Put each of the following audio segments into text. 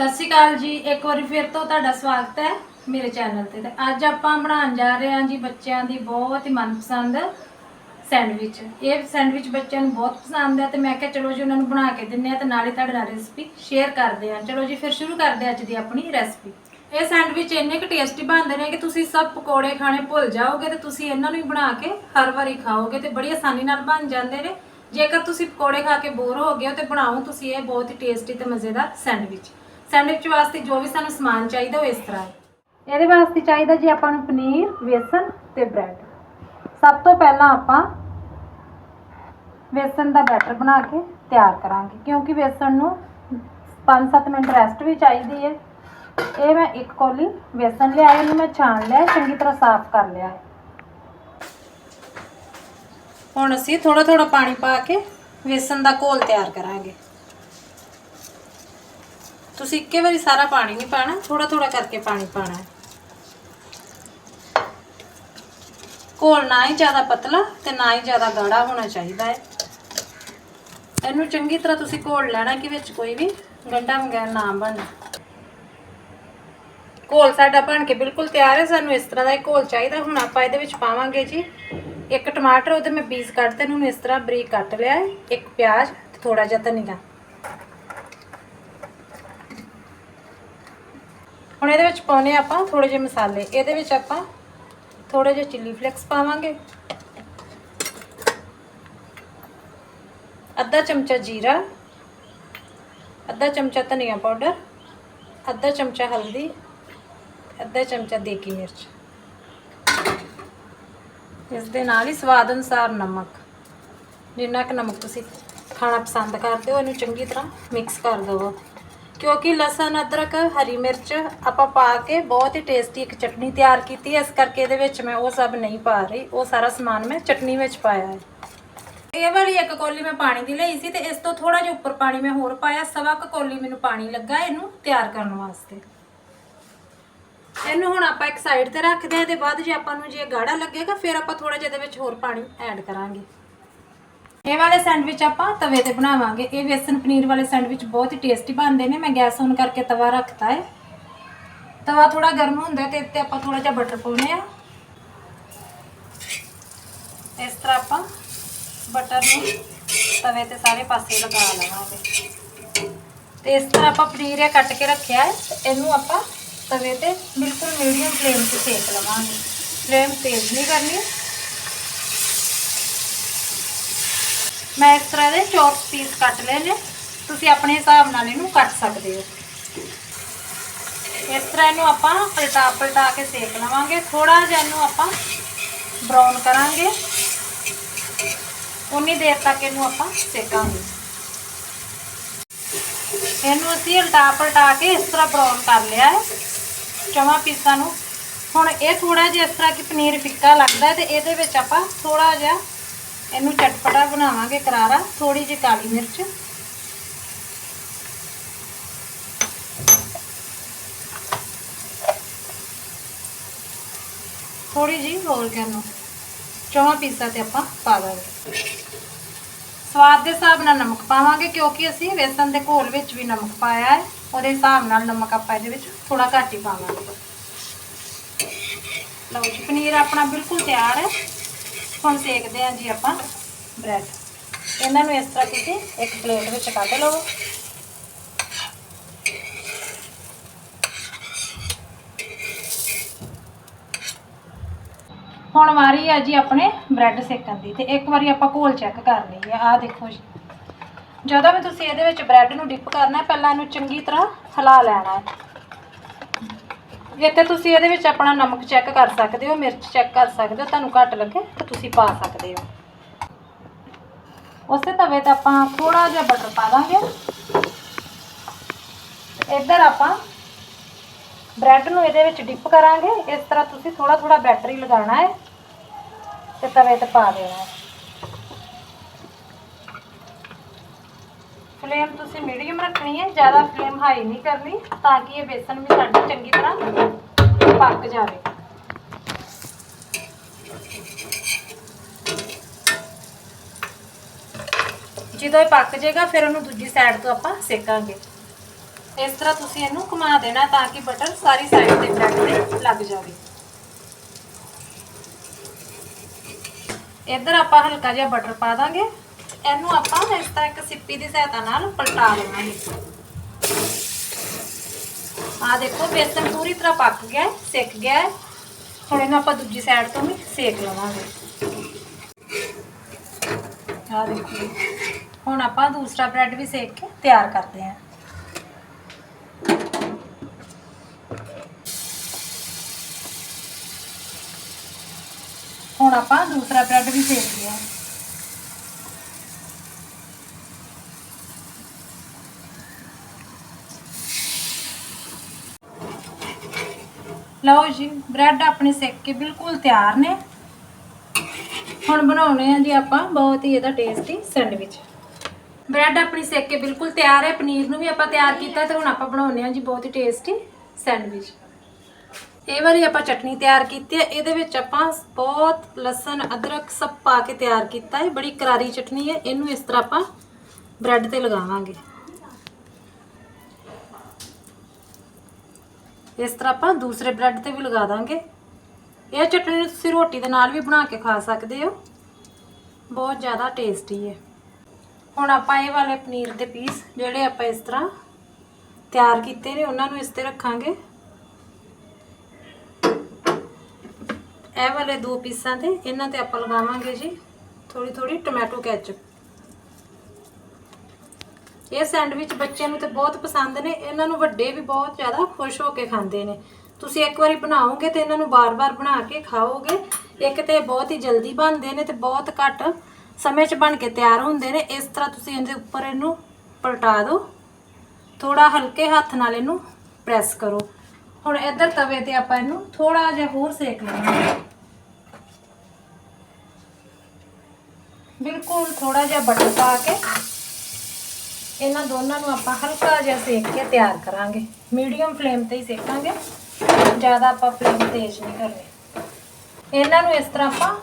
ਸਤਿ ਸ਼੍ਰੀ ਅਕਾਲ ਜੀ। ਇੱਕ ਵਾਰੀ ਫਿਰ ਤੋਂ ਤੁਹਾਡਾ ਸਵਾਗਤ ਹੈ ਮੇਰੇ ਚੈਨਲ ਤੇ। ਤੇ ਅੱਜ ਆਪਾਂ ਬਣਾਉਣ ਜਾ ਰਹੇ ਹਾਂ ਜੀ ਬੱਚਿਆਂ ਦੀ ਬਹੁਤ ਹੀ ਮਨਪਸੰਦ ਸੈਂਡਵਿਚ। ਇਹ ਸੈਂਡਵਿਚ ਬੱਚਿਆਂ ਨੂੰ ਬਹੁਤ ਪਸੰਦ ਹੈ ਤੇ ਮੈਂ ਕਿਹਾ ਚਲੋ ਜੀ ਉਹਨਾਂ ਨੂੰ ਬਣਾ ਕੇ ਦਿੰਨੇ ਆ ਤੇ ਨਾਲ ਹੀ ਤੁਹਾਡੇ ਨਾਲ ਰੈਸਪੀ ਸ਼ੇਅਰ ਕਰਦੇ ਆ ਚਲੋ ਜੀ, ਫਿਰ ਸ਼ੁਰੂ ਕਰਦੇ ਹਾਂ ਅੱਜ ਦੀ ਆਪਣੀ ਰੈਸਪੀ ਇਹ ਸੈਂਡਵਿਚ ਇੰਨੇ ਕੁ ਟੇਸਟੀ ਬਣਦੇ ਨੇ ਕਿ ਤੁਸੀਂ ਸਭ ਪਕੌੜੇ ਖਾਣੇ ਭੁੱਲ ਜਾਓਗੇ ਤੇ ਤੁਸੀਂ ਇਹਨਾਂ ਨੂੰ ਹੀ ਬਣਾ ਕੇ ਹਰ ਵਾਰੀ ਖਾਓਗੇ ਤੇ ਬੜੀ ਆਸਾਨੀ ਨਾਲ ਬਣ ਜਾਂਦੇ ਨੇ। ਜੇਕਰ ਤੁਸੀਂ ਪਕੌੜੇ ਖਾ ਕੇ ਬੋਰ ਹੋ ਗਏ ਹੋ ਤੇ ਬਣਾਓ ਤੁਸੀਂ ਇਹ ਬਹੁਤ ਹੀ ਟੇਸਟੀ ਤੇ ਮਜ਼ੇਦਾਰ ਸੈਂਡਵਿਚ। ਸੈਂਡਵਿਚ ਵਾਸਤੇ ਜੋ ਵੀ ਸਾਨੂੰ ਸਮਾਨ ਚਾਹੀਦਾ ਉਹ ਇਸ ਤਰ੍ਹਾਂ ਹੈ। ਇਹਦੇ ਵਾਸਤੇ ਚਾਹੀਦਾ ਜੀ ਆਪਾਂ ਨੂੰ ਪਨੀਰ, ਵੇਸਣ ਤੇ ਬ੍ਰੈਡ। ਸਭ ਤੋਂ ਪਹਿਲਾਂ ਆਪਾਂ ਵੇਸਣ ਦਾ ਬੈਟਰ ਬਣਾ ਕੇ ਤਿਆਰ ਕਰਾਂਗੇ, ਕਿਉਂਕਿ ਵੇਸਣ ਨੂੰ 5-7 ਮਿੰਟ ਰੈਸਟ ਵੀ ਚਾਹੀਦੀ ਹੈ। ਇਹ ਮੈਂ ਇੱਕ ਕੋਲੀ ਵੇਸਣ ਲਿਆ ਇਹਨੂੰ ਮੈਂ ਛਾਣ ਲਿਆ, ਚੰਗੀ ਤਰ੍ਹਾਂ ਸਾਫ਼ ਕਰ ਲਿਆ ਹੈ। ਹੁਣ ਅਸੀਂ ਥੋੜਾ ਥੋੜਾ ਪਾਣੀ ਪਾ ਕੇ ਵੇਸਣ ਦਾ ਘੋਲ ਤਿਆਰ ਕਰਾਂਗੇ। ਤੁਸੀਂ ਇੱਕੇ ਵਾਰੀ ਸਾਰਾ ਪਾਣੀ ਨਹੀਂ ਪਾਣਾ ਥੋੜਾ ਥੋੜਾ ਕਰਕੇ ਪਾਣੀ ਪਾਣਾ ਹੈ। ਘੋਲ ਨਾ ਹੀ ਜ਼ਿਆਦਾ ਪਤਲਾ ਤੇ ਨਾ ਹੀ ਜ਼ਿਆਦਾ ਗਾੜਾ ਹੋਣਾ ਚਾਹੀਦਾ ਹੈ। ਇਹਨੂੰ ਚੰਗੀ ਤਰ੍ਹਾਂ ਤੁਸੀਂ ਘੋਲ ਲੈਣਾ ਕਿ ਵਿੱਚ ਕੋਈ ਵੀ ਗੰਢਾ ਵਗੈਰਾ ਨਾ ਬਣੇ। ਘੋਲ ਸਾਡਾ ਬਣ ਕੇ ਬਿਲਕੁਲ ਤਿਆਰ ਹੈ, ਸਾਨੂੰ ਇਸ ਤਰ੍ਹਾਂ ਦਾ ਹੀ ਘੋਲ ਚਾਹੀਦਾ। ਹੁਣ ਆਪਾਂ ਇਹਦੇ ਵਿੱਚ ਪਾਵਾਂਗੇ ਜੀ ਇੱਕ ਟਮਾਟਰ, ਉਹਦੇ ਮੈਂ ਪੀਸ ਕੱਟਦੇ ਨੂੰ ਇਸ ਤਰ੍ਹਾਂ ਬਰੀਕ ਕੱਟ ਲਿਆ ਹੈ। ਇੱਕ ਪਿਆਜ਼ ਤੇ ਥੋੜਾ ਜਿਹਾ ਧਨੀਆ। ਹੁਣ ਇਹਦੇ ਵਿੱਚ ਪਾਉਨੇ ਆਪਾਂ ਥੋੜੇ ਜਿਹੇ ਮਸਾਲੇ। ਇਹਦੇ ਵਿੱਚ ਆਪਾਂ ਥੋੜੇ ਜਿਹੇ ਚਿੱਲੀ ਫਲੇਕਸ ਪਾਵਾਂਗੇ। ਅੱਧਾ ਚਮਚਾ ਜੀਰਾ, ਅੱਧਾ ਚਮਚਾ ਧਨੀਆ ਪਾਊਡਰ, ਅੱਧਾ ਚਮਚਾ ਹਲਦੀ, ਅੱਧਾ ਚਮਚਾ ਦੇਗੀ ਮਿਰਚ। ਇਸ ਦੇ ਨਾਲ ਹੀ ਸਵਾਦ ਅਨੁਸਾਰ ਨਮਕ। ਜਿੰਨਾ ਕਿ ਨਮਕ ਤੁਸੀਂ ਖਾਣਾ ਪਸੰਦ ਕਰਦੇ ਹੋ, ਇਹਨੂੰ ਚੰਗੀ ਤਰ੍ਹਾਂ ਮਿਕਸ ਕਰ ਦਿਓ ਕਿਉਂਕਿ ਲਸਣ, ਅਦਰਕ, ਹਰੀ ਮਿਰਚ ਆਪਾਂ ਪਾ ਕੇ ਬਹੁਤ ਹੀ ਟੇਸਟੀ ਇੱਕ ਚਟਨੀ ਤਿਆਰ ਕੀਤੀ ਹੈ। ਇਸ ਕਰਕੇ ਇਹਦੇ ਵਿੱਚ ਮੈਂ ਉਹ ਸਭ ਨਹੀਂ ਪਾ ਰਹੀ। ਉਹ ਸਾਰਾ ਸਮਾਨ ਮੈਂ ਚਟਨੀ ਵਿੱਚ ਪਾਇਆ ਹੈ। ਇਹ ਵਾਲੀ ਇੱਕ ਕੋਲੀ ਮੈਂ ਪਾਣੀ ਦੀ ਲਈ ਸੀ ਤੇ ਇਸ ਤੋਂ ਥੋੜਾ ਜਿਹਾ ਉੱਪਰ ਪਾਣੀ ਮੈਂ ਹੋਰ ਪਾਇਆ। ਸਵਾ ਕੁ ਕੋਲੀ ਮੈਨੂੰ ਪਾਣੀ ਲੱਗਾ ਇਹਨੂੰ ਤਿਆਰ ਕਰਨ ਵਾਸਤੇ। ਇਹਨੂੰ ਹੁਣ ਆਪਾਂ ਇੱਕ ਸਾਈਡ ਤੇ ਰੱਖਦੇ ਹਾਂ ਇਹਦੇ ਬਾਅਦ ਜੇ ਆਪਾਂ ਨੂੰ ਜੇ ਗਾੜਾ ਲੱਗੇਗਾ, ਫਿਰ ਆਪਾਂ ਥੋੜਾ ਜਿਹਾ ਇਹਦੇ ਵਿੱਚ ਹੋਰ ਪਾਣੀ ਐਡ ਕਰਾਂਗੇ। ਇਹ ਵਾਲੇ ਸੈਂਡਵਿਚ ਆਪਾਂ ਤਵੇ ਤੇ ਬਣਾਵਾਂਗੇ। ਇਹ ਵੇਸਣ ਪਨੀਰ ਵਾਲੇ ਸੈਂਡਵਿਚ ਬਹੁਤ ਹੀ ਟੇਸਟੀ ਬਣਦੇ ਨੇ। ਮੈਂ ਗੈਸ ਔਨ ਕਰਕੇ ਤਵਾ ਰੱਖਤਾ ਹੈ ਤਵਾ ਥੋੜਾ ਗਰਮ ਹੁੰਦਾ ਤੇ ਇੱਥੇ ਆਪਾਂ ਥੋੜਾ ਜਿਹਾ ਬਟਰ ਪਾਉਨੇ ਆ ਇਸ ਤਰ੍ਹਾਂ ਆਪਾਂ ਬਟਰ ਨੂੰ ਤਵੇ ਤੇ ਸਾਰੇ ਪਾਸੇ ਲਗਾ ਲਵਾਂਗੇ। ਤੇ ਇਸ ਤਰ੍ਹਾਂ ਆਪਾਂ ਪਨੀਰ ਇਹ ਕੱਟ ਕੇ ਰੱਖਿਆ ਹੈ ਇਹਨੂੰ ਆਪਾਂ ਤਵੇ ਤੇ ਬਿਲਕੁਲ ਮੀਡੀਅਮ ਫਲੇਮ ਤੇ ਸੇਕ ਲਵਾਂਗੇ। ਫਲੇਮ ਤੇਜ਼ ਨਹੀਂ ਕਰਨੀ। ਮੈਂ ਇਸ ਤਰ੍ਹਾਂ ਦੇ ਚੌਪ ਪੀਸ ਕੱਟ ਲਏ ਨੇ। ਤੁਸੀਂ ਆਪਣੇ ਹਿਸਾਬ ਨਾਲ ਇਹਨੂੰ ਕੱਟ ਸਕਦੇ ਹੋ। ਇਸ ਤਰ੍ਹਾਂ ਇਹਨੂੰ ਆਪਾਂ ਪਲਟਾ ਪਲਟਾ ਕੇ ਸੇਕ ਲਵਾਂਗੇ। ਥੋੜਾ ਜਿਹਾ ਇਹਨੂੰ ਆਪਾਂ ਬਰਾਊਨ ਕਰਾਂਗੇ। ਉਨੀ ਦੇਰ ਤੱਕ ਇਹਨੂੰ ਆਪਾਂ ਸੇਕਾਂਗੇ। ਇਹਨੂੰ ਅਸੀਂ ਉਲਟਾ ਪਲਟਾ ਕੇ ਇਸ ਤਰ੍ਹਾਂ ਬਰਾਊਨ ਕਰ ਲਿਆ ਹੈ। ਚਵਾਂ ਪੀਸਾਂ ਨੂੰ। ਹੁਣ ਇਹ ਥੋੜਾ ਜਿਹਾ ਇਸ ਤਰ੍ਹਾਂ ਕਿ ਪਨੀਰ ਫਿੱਕਾ ਲੱਗਦਾ ਹੈ ਤੇ ਇਹਦੇ ਵਿੱਚ ਆਪਾਂ ਥੋੜਾ ਜਿਹਾ ਇਹਨੂੰ ਚਟਪਟਾ ਬਣਾਵਾਂਗੇ ਕਰਾਰਾ ਥੋੜੀ ਜਿਹੀ ਕਾਲੀ ਮਿਰਚ। ਥੋੜੀ ਜਿਹੀ ਹੋਰ ਕਰਨੋ ਚੌਹਾਂ ਪੀਸਾਂ ਤੇ ਆਪਾਂ ਪਾ ਦਾਂਗੇ। ਸਵਾਦ ਦੇ ਹਿਸਾਬ ਨਾਲ ਨਮਕ ਪਾਵਾਂਗੇ, ਕਿਉਂਕਿ ਅਸੀਂ ਵੇਸਣ ਦੇ ਘੋਲ ਵਿੱਚ ਵੀ ਨਮਕ ਪਾਇਆ ਹੈ। ਉਹਦੇ ਹਿਸਾਬ ਨਾਲ ਨਮਕ ਆਪਾਂ ਇਹਦੇ ਵਿੱਚ ਥੋੜਾ ਘੱਟ ਹੀ ਪਾਵਾਂਗੇ। ਲਓ ਜੀ, ਪਨੀਰ ਆਪਣਾ ਬਿਲਕੁਲ ਤਿਆਰ ਹੈ। ਹੁਣ ਸੇਕਦੇ ਹਾਂ ਜੀ ਆਪਾਂ ਬ੍ਰੈਡ। ਇਹਨਾਂ ਨੂੰ ਇਸ ਤਰ੍ਹਾਂ ਤੁਸੀਂ ਇੱਕ ਪਲੇਟ ਵਿੱਚ ਕੱਢ ਲਓ। ਹੁਣ ਵਾਰੀ ਆ ਜੀ ਆਪਣੇ ਬ੍ਰੈਡ ਸੇਕਣ ਦੀ ਤੇ ਇੱਕ ਵਾਰੀ ਆਪਾਂ ਘੋਲ ਚੈੱਕ ਕਰ ਲਈਏ। ਆਹ ਦੇਖੋ ਜੀ। ਜਦੋਂ ਵੀ ਤੁਸੀਂ ਇਹਦੇ ਵਿੱਚ ਬ੍ਰੈਡ ਨੂੰ ਡਿਪ ਕਰਨਾ, ਪਹਿਲਾਂ ਇਹਨੂੰ ਚੰਗੀ ਤਰ੍ਹਾਂ ਹਿਲਾ ਲੈਣਾ ਹੈ। ਇੱਥੇ ਤੁਸੀਂ ਇਹਦੇ ਵਿੱਚ ਆਪਣਾ ਨਮਕ ਚੈੱਕ ਕਰ ਸਕਦੇ ਹੋ, ਮਿਰਚ ਚੈੱਕ ਕਰ ਸਕਦੇ ਹੋ, ਤੁਹਾਨੂੰ ਘੱਟ ਲੱਗੇ ਤਾਂ ਤੁਸੀਂ ਪਾ ਸਕਦੇ ਹੋ। ਉਸੇ ਤਵੇ ਤੇ ਆਪਾਂ ਥੋੜਾ ਜਿਹਾ ਬਟਰ ਪਾ ਦਾਂਗੇ। ਇੱਧਰ ਆਪਾਂ ਬ੍ਰੈਡ ਨੂੰ ਇਹਦੇ ਵਿੱਚ ਡਿਪ ਕਰਾਂਗੇ। ਇਸ ਤਰ੍ਹਾਂ ਤੁਸੀਂ ਥੋੜਾ ਥੋੜਾ ਬੈਟਰ ਹੀ ਲਗਾਉਣਾ ਹੈ ਤੇ ਤਵੇ ਤੇ ਪਾ ਦੇਣਾ ਹੈ। ਫਲੇਮ ਤੁਸੀਂ ਮੀਡੀਅਮ ਰੱਖਣੀ ਹੈ, ਜ਼ਿਆਦਾ ਫਲੇਮ ਹਾਈ ਨਹੀਂ ਕਰਨੀ, ਤਾਂ ਕਿ ਇਹ ਬੇਸਨ ਵੀ ਸਾਡੀ ਚੰਗੀ ਤਰ੍ਹਾਂ ਪੱਕ ਜਾਵੇ। ਜਦੋਂ ਇਹ ਪੱਕ ਜਾਏਗਾ, ਫਿਰ ਉਹਨੂੰ ਦੂਜੀ ਸਾਈਡ ਤੋਂ ਆਪਾਂ ਸੇਕਾਂਗੇ। ਇਸ ਤਰ੍ਹਾਂ ਤੁਸੀਂ ਇਹਨੂੰ ਘੁਮਾ ਦੇਣਾ ਤਾਂ ਕਿ ਬਟਰ ਸਾਰੀ ਸਾਈਡ ਤੇ ਬ੍ਰੈਡ ਤੇ ਲੱਗ ਜਾਵੇ। ਇੱਧਰ ਆਪਾਂ ਹਲਕਾ ਜਿਹਾ ਬਟਰ ਪਾ ਦਾਂਗੇ। ਇਹਨੂੰ ਆਪਾਂ ਇਸ ਤਰ੍ਹਾਂ ਇੱਕ ਸਿੱਪੀ ਦੀ ਸਹਾਇਤਾ ਨਾਲ ਪਲਟਾ ਲਵਾਂਗੇ ਆ ਦੇਖੋ, ਬੇਸਨ ਪੂਰੀ ਤਰ੍ਹਾਂ ਪੱਕ ਗਿਆ ਸਿੱਕ ਗਿਆ ਹੁਣ ਇਹਨੂੰ ਆਪਾਂ ਦੂਜੀ ਸਾਈਡ ਤੋਂ ਵੀ ਸੇਕ ਲਵਾਂਗੇ। ਆ ਦੇਖੋ, ਹੁਣ ਆਪਾਂ ਦੂਸਰਾ ਬ੍ਰੈਡ ਵੀ ਸੇਕ ਕੇ ਤਿਆਰ ਕਰਦੇ ਹਾਂ। ਹੁਣ ਆਪਾਂ ਦੂਸਰਾ ਬ੍ਰੈਡ ਵੀ ਸੇਕ ਲਿਆ। ਲਓ ਜੀ, ਬ੍ਰੈਡ ਆਪਣੇ ਸੇਕ ਕੇ ਬਿਲਕੁਲ ਤਿਆਰ ਨੇ। ਹੁਣ ਬਣਾਉਣੇ ਆ ਜੀ ਆਪਾਂ, ਬਹੁਤ ਹੀ ਇਹਦਾ ਟੇਸਟੀ ਸੈਂਡਵਿਚ ਬ੍ਰੈਡ ਆਪਣੀ ਸੇਕ ਕੇ ਬਿਲਕੁਲ ਤਿਆਰ ਹੈ, ਪਨੀਰ ਨੂੰ ਵੀ ਆਪਾਂ ਤਿਆਰ ਕੀਤਾ ਤੇ ਹੁਣ ਆਪਾਂ ਬਣਾਉਣੇ ਆ ਜੀ ਬਹੁਤ ਹੀ ਟੇਸਟੀ ਸੈਂਡਵਿਚ ਇਹ ਵਾਰੀ ਆਪਾਂ ਚਟਨੀ ਤਿਆਰ ਕੀਤੀ ਹੈ, ਇਹਦੇ ਵਿੱਚ ਆਪਾਂ ਬਹੁਤ ਲਸਣ, ਅਦਰਕ ਸਭ ਪਾ ਕੇ ਤਿਆਰ ਕੀਤਾ ਹੈ, ਬੜੀ ਕਰਾਰੀ ਚਟਨੀ ਹੈ, ਇਹਨੂੰ ਇਸ ਤਰ੍ਹਾਂ ਆਪਾਂ ਬ੍ਰੈਡ ਤੇ ਲਗਾਵਾਂਗੇ। ਇਸ ਤਰ੍ਹਾਂ ਆਪਾਂ ਦੂਸਰੇ ਬ੍ਰੈਡ ਤੇ ਵੀ ਲਗਾ ਦਾਂਗੇ। ਇਹ ਚਟਨੀ ਤੁਸੀਂ ਰੋਟੀ ਦੇ ਨਾਲ ਵੀ ਬਣਾ ਕੇ ਖਾ ਸਕਦੇ ਹੋ। ਬਹੁਤ ਜ਼ਿਆਦਾ ਟੇਸਟੀ ਹੈ। ਹੁਣ ਆਪਾਂ ਇਹ ਵਾਲੇ ਪਨੀਰ ਦੇ ਪੀਸ ਜਿਹੜੇ ਆਪਾਂ ਇਸ ਤਰ੍ਹਾਂ ਤਿਆਰ ਕੀਤੇ ਨੇ, ਉਹਨਾਂ ਨੂੰ ਇਸ ਤੇ ਰੱਖਾਂਗੇ। ਇਹ ਵਾਲੇ ਦੋ ਪੀਸਾਂ ਤੇ ਇਹਨਾਂ ਤੇ ਆਪਾਂ ਲਗਾਵਾਂਗੇ ਜੀ। ਥੋੜੀ ਥੋੜੀ ਟੋਮੈਟੋ ਕੈਚਪ। ਇਹ ਸੈਂਡਵਿਚ ਬੱਚਿਆਂ ਨੂੰ ਤੇ ਬਹੁਤ ਪਸੰਦ ਨੇ, ਇਹਨਾਂ ਨੂੰ ਵੱਡੇ ਵੀ ਬਹੁਤ ਜ਼ਿਆਦਾ ਖੁਸ਼ ਹੋ ਕੇ ਖਾਂਦੇ ਨੇ। ਤੁਸੀਂ ਇੱਕ ਵਾਰੀ ਬਣਾਓਗੇ ਤੇ ਇਹਨਾਂ ਨੂੰ ਬਾਰ-ਬਾਰ ਬਣਾ ਕੇ ਖਾਓਗੇ, ਇੱਕ ਤੇ ਬਹੁਤ ਹੀ ਜਲਦੀ ਬਣਦੇ ਨੇ ਤੇ ਬਹੁਤ ਘੱਟ ਸਮੇਂ 'ਚ ਬਣ ਕੇ ਤਿਆਰ ਹੁੰਦੇ ਨੇ। ਇਸ ਤਰ੍ਹਾਂ ਤੁਸੀਂ ਇਹਦੇ ਉੱਪਰ ਇਹਨੂੰ ਪਲਟਾ ਦਿਓ। ਥੋੜਾ ਹਲਕੇ ਹੱਥ ਨਾਲ ਇਹਨੂੰ ਪ੍ਰੈਸ ਕਰੋ। ਹੁਣ ਇੱਧਰ ਤਵੇ ਤੇ ਆਪਾਂ ਇਹਨੂੰ ਥੋੜਾ ਜਿਹਾ ਹੋਰ ਸੇਕ ਲਵਾਂਗੇ ਬਿਲਕੁਲ ਥੋੜਾ ਜਿਹਾ ਬਟਰ ਪਾ ਕੇ ਇਹਨਾਂ ਦੋਨਾਂ ਨੂੰ ਆਪਾਂ ਹਲਕਾ ਜਿਹਾ ਸੇਕ ਕੇ ਤਿਆਰ ਕਰਾਂਗੇ। ਮੀਡੀਅਮ ਫਲੇਮ ਤੇ ਹੀ ਸੇਕਾਂਗੇ। ਜ਼ਿਆਦਾ ਆਪਾਂ ਫਲੇਮ ਤੇਜ਼ ਨਹੀਂ ਕਰਨੀ। ਇਹਨਾਂ ਨੂੰ ਇਸ ਤਰ੍ਹਾਂ ਆਪਾਂ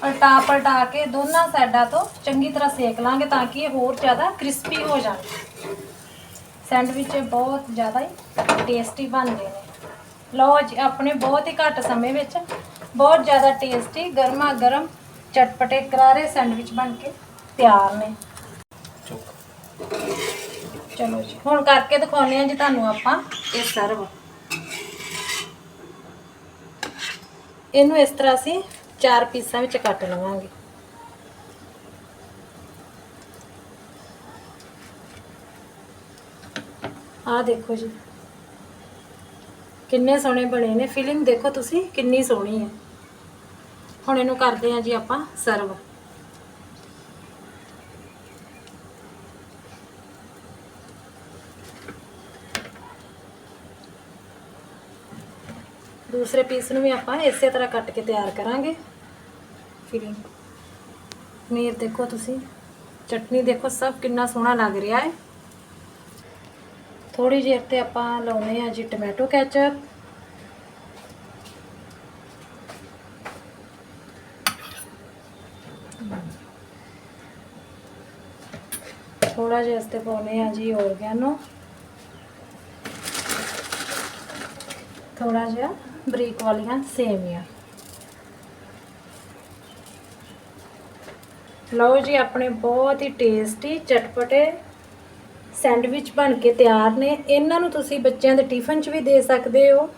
ਪਲਟਾ ਪਲਟਾ ਕੇ ਦੋਨਾਂ ਸਾਈਡਾਂ ਤੋਂ ਚੰਗੀ ਤਰ੍ਹਾਂ ਸੇਕ ਲਾਂਗੇ ਤਾਂ ਕਿ ਇਹ ਹੋਰ ਜ਼ਿਆਦਾ ਕ੍ਰਿਸਪੀ ਹੋ ਜਾਣ। ਸੈਂਡਵਿਚ ਬਹੁਤ ਜ਼ਿਆਦਾ ਹੀ ਟੇਸਟੀ ਬਣਦੇ ਨੇ। ਲਓ ਜੀ, ਆਪਣੇ ਬਹੁਤ ਹੀ ਘੱਟ ਸਮੇਂ ਵਿੱਚ ਬਹੁਤ ਜ਼ਿਆਦਾ ਟੇਸਟੀ ਗਰਮਾ ਗਰਮ ਚਟਪਟੇ ਕਰਾਰੇ ਸੈਂਡਵਿਚ ਬਣ ਕੇ ਤਿਆਰ ਨੇ। ਚਲੋ ਜੀ। ਹੁਣ ਕਰਕੇ ਦਿਖਾਉਂਦੇ ਆ ਜੀ ਤੁਹਾਨੂੰ ਆਪਾਂ। ਇਹ ਸਰਵ। ਇਹਨੂੰ ਇਸ ਤਰ੍ਹਾਂ ਅਸੀਂ ਚਾਰ ਪੀਸਾਂ ਵਿੱਚ ਕੱਟ ਲਵਾਂਗੇ। ਆਹ ਦੇਖੋ ਜੀ। ਕਿੰਨੇ ਸੋਹਣੇ ਬਣੇ ਨੇ। ਫਿਲਿੰਗ ਦੇਖੋ ਤੁਸੀਂ ਕਿੰਨੀ ਸੋਹਣੀ ਹੈ। ਹੁਣ ਇਹਨੂੰ ਕਰਦੇ ਆ ਜੀ ਆਪਾਂ ਸਰਵ। ਦੂਸਰੇ ਪੀਸ ਨੂੰ ਵੀ ਆਪਾਂ ਇਸੇ ਤਰ੍ਹਾਂ ਕੱਟ ਕੇ ਤਿਆਰ ਕਰਾਂਗੇ। ਫਿਲਿੰਗ ਪਨੀਰ ਦੇਖੋ ਤੁਸੀਂ, ਚਟਨੀ ਦੇਖੋ, ਸਭ ਕਿੰਨਾ ਸੋਹਣਾ ਲੱਗ ਰਿਹਾ ਹੈ। ਥੋੜੀ ਜਿਹੀ ਤੇ ਆਪਾਂ ਲਾਉਨੇ ਆ ਜੀ ਟੋਮੈਟੋ ਕੈਚਅਪ। ਥੋੜਾ ਜਿਹਾ ਇਸ ਤੇ ਪਾਉਨੇ ਆ ਜੀ ਔਰਗੈਨੋ। ਥੋੜਾ ਜਿਹਾ ਬਰੀਕ ਵਾਲੀਆਂ ਸੇਵੀਆਂ ਲਓ ਜੀ, ਆਪਣੇ ਬਹੁਤ ਹੀ ਟੇਸਟੀ ਚਟਪਟੇ ਸੈਂਡਵਿਚ ਬਣ ਕੇ ਤਿਆਰ ਨੇ। ਇਹਨਾਂ ਨੂੰ ਤੁਸੀਂ ਬੱਚਿਆਂ ਦੇ ਟਿਫਨ 'ਚ ਵੀ ਦੇ ਸਕਦੇ ਹੋ।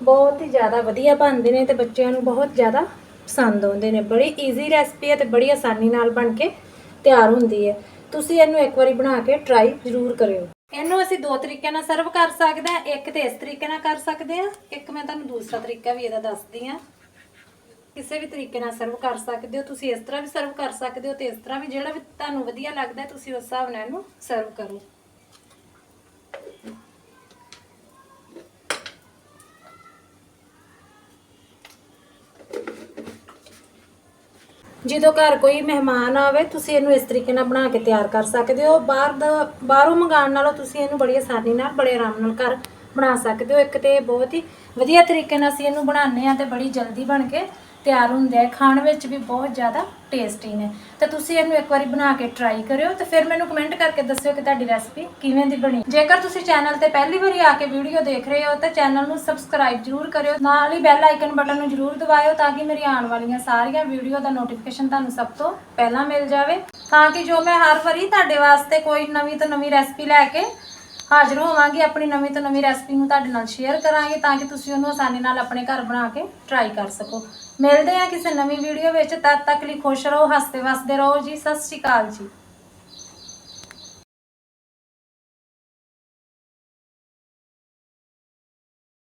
ਬਹੁਤ ਹੀ ਜ਼ਿਆਦਾ ਵਧੀਆ ਬਣਦੇ ਨੇ ਤੇ ਬੱਚਿਆਂ ਨੂੰ ਬਹੁਤ ਜ਼ਿਆਦਾ ਪਸੰਦ ਆਉਂਦੇ ਨੇ। ਬੜੀ ਈਜ਼ੀ ਰੈਸਪੀ ਹੈ ਤੇ ਬੜੀ ਆਸਾਨੀ ਨਾਲ ਬਣ ਕੇ ਤਿਆਰ ਹੁੰਦੀ ਹੈ। ਤੁਸੀਂ ਇਹਨੂੰ ਇੱਕ ਵਾਰੀ ਬਣਾ ਕੇ ਟਰਾਈ ਜ਼ਰੂਰ ਕਰਿਓ। ਦੋ ਤਰੀਕਿਆਂ ਨਾਲ ਸਰਵ ਕਰ ਸਕਦੇ ਹਾਂ ਇੱਕ ਤੇ ਇਸ ਤਰੀਕੇ ਨਾਲ ਕਰ ਸਕਦੇ ਹਾਂ ਇੱਕ ਮੈਂ ਤੁਹਾਨੂੰ ਦੂਸਰਾ ਤਰੀਕਾ ਵੀ ਇਹਦਾ ਦੱਸਦੀ ਹਾਂ ਕਿਸੇ ਵੀ ਤਰੀਕੇ ਨਾਲ ਸਰਵ ਕਰ ਸਕਦੇ ਹੋ, ਤੁਸੀਂ ਇਸ ਤਰ੍ਹਾਂ ਵੀ ਸਰਵ ਕਰ ਸਕਦੇ ਹੋ ਤੇ ਇਸ ਤਰ੍ਹਾਂ ਵੀ ਜਿਹੜਾ ਵੀ ਤੁਹਾਨੂੰ ਵਧੀਆ ਲੱਗਦਾ ਤੁਸੀਂ ਉਸ ਹਿਸਾਬ ਨਾਲ ਇਹਨੂੰ ਸਰਵ ਕਰੋ। ਜਦੋਂ ਘਰ ਕੋਈ ਮਹਿਮਾਨ ਆਵੇ, ਤੁਸੀਂ ਇਹਨੂੰ ਇਸ ਤਰੀਕੇ ਨਾਲ ਬਣਾ ਕੇ ਤਿਆਰ ਕਰ ਸਕਦੇ ਹੋ। ਬਾਹਰ ਦਾ, ਬਾਹਰੋਂ ਮੰਗਾਉਣ ਨਾਲੋਂ ਤੁਸੀਂ ਇਹਨੂੰ ਬੜੀ ਆਸਾਨੀ ਨਾਲ, ਬੜੇ ਆਰਾਮ ਨਾਲ ਘਰ ਬਣਾ ਸਕਦੇ ਹੋ। ਇੱਕ ਤੇ ਬਹੁਤ ਹੀ ਵਧੀਆ ਤਰੀਕੇ ਨਾਲ ਅਸੀਂ ਇਹਨੂੰ ਬਣਾਉਂਦੇ ਆ ਤੇ ਬੜੀ ਜਲਦੀ ਬਣ ਕੇ ਤਿਆਰ ਹੁੰਦੇ ਆ, ਖਾਣ ਵਿੱਚ ਵੀ ਬਹੁਤ ਜ਼ਿਆਦਾ ਟੇਸਟੀ ਨੇ। ਤਾਂ ਤੁਸੀਂ ਇਹਨੂੰ ਇੱਕ ਵਾਰੀ ਬਣਾ ਕੇ ਟਰਾਈ ਕਰਿਓ ਤੇ ਫਿਰ ਮੈਨੂੰ ਕਮੈਂਟ ਕਰਕੇ ਦੱਸਿਓ ਕਿ ਤੁਹਾਡੀ ਰੈਸਪੀ ਕਿਵੇਂ ਦੀ ਬਣੀ। ਜੇਕਰ ਤੁਸੀਂ ਚੈਨਲ ਤੇ ਪਹਿਲੀ ਵਾਰੀ ਆ ਕੇ ਵੀਡੀਓ ਦੇਖ ਰਹੇ ਹੋ, ਤਾਂ ਚੈਨਲ ਨੂੰ ਸਬਸਕ੍ਰਾਈਬ ਜਰੂਰ ਕਰਿਓ। ਨਾਲ ਹੀ ਬੈਲ ਆਈਕਨ ਬਟਨ ਨੂੰ ਜਰੂਰ ਦਬਾਇਓ ਤਾਂ ਕਿ ਮੇਰੀ ਆਉਣ ਵਾਲੀਆਂ ਸਾਰੀਆਂ ਵੀਡੀਓ ਦਾ ਨੋਟੀਫਿਕੇਸ਼ਨ ਤੁਹਾਨੂੰ ਸਭ ਤੋਂ ਪਹਿਲਾਂ ਮਿਲ ਜਾਵੇ। ਤਾਂ ਕਿ ਜੋ ਮੈਂ ਹਰ ਵਾਰੀ ਤੁਹਾਡੇ ਵਾਸਤੇ ਕੋਈ ਨਵੀਂ ਤੋਂ ਨਵੀਂ ਰੈਸਪੀ ਲੈ ਕੇ ਹਾਜ਼ਰ ਹੋਵਾਂਗੀ, ਆਪਣੀ ਨਵੀਂ ਤੋਂ ਨਵੀਂ ਰੈਸਪੀ ਨੂੰ ਤੁਹਾਡੇ ਨਾਲ ਸ਼ੇਅਰ ਕਰਾਂਗੇ ਤਾਂ ਕਿ ਤੁਸੀਂ ਉਹਨੂੰ ਆਸਾਨੀ ਨਾਲ ਆਪਣੇ ਘਰ ਬਣਾ ਕੇ ਟਰਾਈ ਕਰ ਸਕੋ। ਮਿਲਦੇ ਹਾਂ ਕਿਸੇ ਨਵੀਂ ਵੀਡੀਓ ਵਿੱਚ, ਤਦ ਤੱਕ ਲਈ ਖੁਸ਼ ਰਹੋ, ਹੱਸਦੇ ਵਸਦੇ ਰਹੋ ਜੀ, ਸਤਿ ਸ਼੍ਰੀ ਅਕਾਲ ਜੀ।